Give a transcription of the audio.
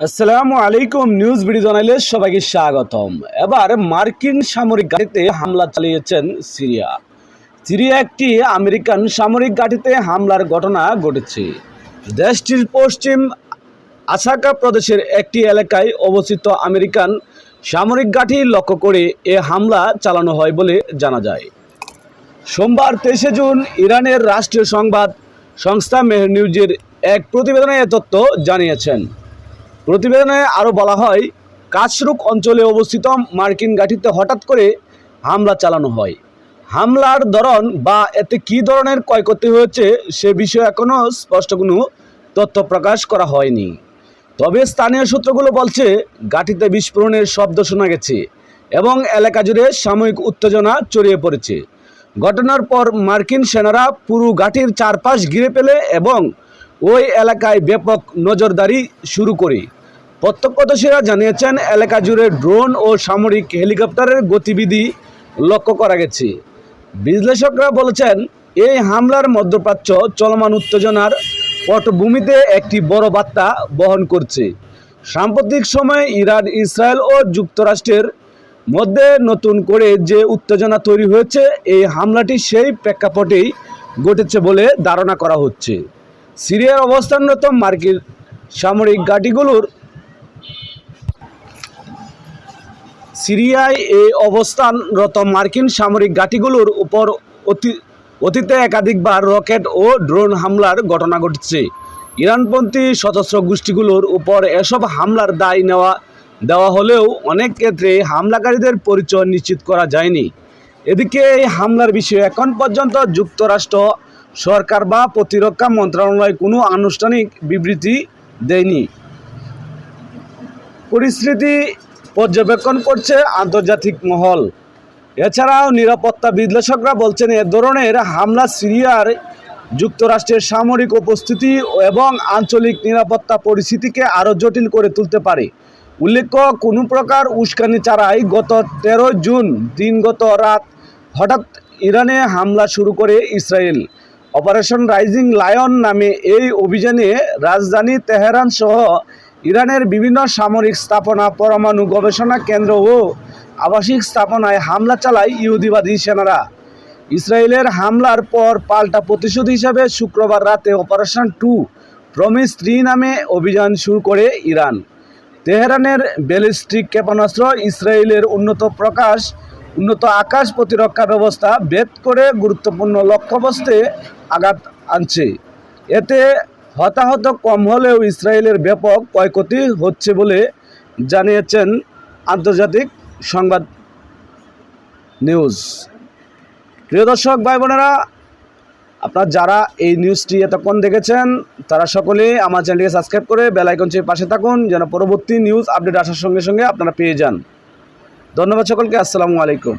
আসসালামু আলাইকুম, news video জানাইলে সবাইকে স্বাগতম। এবার মার্কিন সামরিক ঘাঁটিতে হামলা চালিয়েছেন সিরিয়া। সিরিয়া একটি আমেরিকান সামরিক ঘাঁটিতে হামলার ঘটনা ঘটেছে। দেশটির পশ্চিম আসাকা প্রদেশের একটি এলাকায় অবস্থিত আমেরিকান সামরিক ঘাঁটি লক্ষ্য করে এ হামলা চালানো হয় বলে জানা যায়। সোমবার তেইশে জুন ইরানের রাষ্ট্রীয় সংবাদ সংস্থা মেহর নিউজের এক প্রতিবেদনে এ তথ্য জানিয়েছেন। প্রতিবেদনে আরও বলা হয় কাশরুক অঞ্চলে অবস্থিত মার্কিন ঘাঁটিতে হঠাৎ করে হামলা চালানো হয়। হামলার ধরন বা এতে কী ধরনের ক্ষয়ক্ষতি হয়েছে সে বিষয়ে এখনও স্পষ্ট কোনো তথ্য প্রকাশ করা হয়নি। তবে স্থানীয় সূত্রগুলো বলছে, ঘাঁটিতে বিস্ফোরণের শব্দ শোনা গেছে এবং এলাকা জুড়ে সাময়িক উত্তেজনা ছড়িয়ে পড়েছে। ঘটনার পর মার্কিন সেনারা পুরো ঘাঁটির চারপাশ ঘিরে ফেলে এবং ওই এলাকায় ব্যাপক নজরদারি শুরু করে। প্রত্যক্ষদর্শীরা জানিয়েছেন, এলাকা জুড়ে ড্রোন ও সামরিক হেলিকপ্টারের গতিবিধি লক্ষ্য করা গেছে। বিশ্লেষকরা বলেছেন, এই হামলার মধ্যপ্রাচ্য চলমান উত্তেজনার পটভূমিতে একটি বড় বার্তা বহন করছে। সাম্প্রতিক সময়ে ইরান, ইসরায়েল ও যুক্তরাষ্ট্রের মধ্যে নতুন করে যে উত্তেজনা তৈরি হয়েছে, এই হামলাটি সেই প্রেক্ষাপটেই ঘটেছে বলে ধারণা করা হচ্ছে। সিরিয়ার অবস্থানরত মার্কিন সামরিক ঘাঁটিগুলোর সিরিয়ায় এই অবস্থানরত মার্কিন সামরিক ঘাঁটিগুলোর উপর অতি, অতীতে একাধিকবার রকেট ও ড্রোন হামলার ঘটনা ঘটেছে। ইরানপন্থী সশস্ত্র গোষ্ঠীগুলোর উপর এসব হামলার দায় নেওয়া দেওয়া হলেও অনেক ক্ষেত্রে হামলাকারীদের পরিচয় নিশ্চিত করা যায়নি। এদিকে এই হামলার বিষয়ে এখন পর্যন্ত যুক্তরাষ্ট্র সরকার বা প্রতিরক্ষা মন্ত্রণালয় কোনো আনুষ্ঠানিক বিবৃতি দেয়নি। পরিস্থিতি পর্যবেক্ষণ করছে আন্তর্জাতিক মহল। এছাড়াও নিরাপত্তা বিশ্লেষকরা বলছেন, এ ধরনের হামলা সিরিয়ার যুক্তরাষ্ট্রের সামরিক উপস্থিতি এবং আঞ্চলিক নিরাপত্তা পরিস্থিতিকে আরও জটিল করে তুলতে পারে। উল্লেখ্য, কোনো প্রকার উস্কানি ছাড়াই গত তেরো জুন দিনগত রাত হঠাৎ ইরানে হামলা শুরু করে ইসরায়েল। অপারেশন রাইজিং লায়ন নামে এই অভিযানে রাজধানী তেহরান সহ ইরানের বিভিন্ন সামরিক স্থাপনা, পরমাণু গবেষণা কেন্দ্র ও আবাসিক স্থাপনায় হামলা চালায় ইহুদিবাদী সেনারা। ইসরায়েলের হামলার পর পাল্টা প্রতিশোধ হিসাবে শুক্রবার রাতে অপারেশন টু প্রমিস থ্রি নামে অভিযান শুরু করে ইরান। তেহরানের ব্যালিস্টিক ক্ষেপণাস্ত্র ইসরায়েলের উন্নত প্রকাশ, উন্নত আকাশ প্রতিরক্ষা ব্যবস্থা ভেদ করে গুরুত্বপূর্ণ লক্ষ্যবস্তে আঘাত আনছে। এতে হতাহত কম হলেও ইসরায়েলের ব্যাপক ক্ষয়ক্ষতি হচ্ছে বলে জানিয়েছেন আন্তর্জাতিক সংবাদ নিউজ। প্রিয় দর্শক ভাই বোনেরা আপনার যারা এই নিউজটি এতক্ষণ দেখেছেন, তারা সকলে আমার চ্যানেলটিকে সাবস্ক্রাইব করে বেল চেয়ে পাশে থাকুন, যেন পরবর্তী নিউজ আপডেট আসার সঙ্গে সঙ্গে আপনারা পেয়ে যান। ধন্যবাদ সকলকে, আসসালামু আলাইকুম।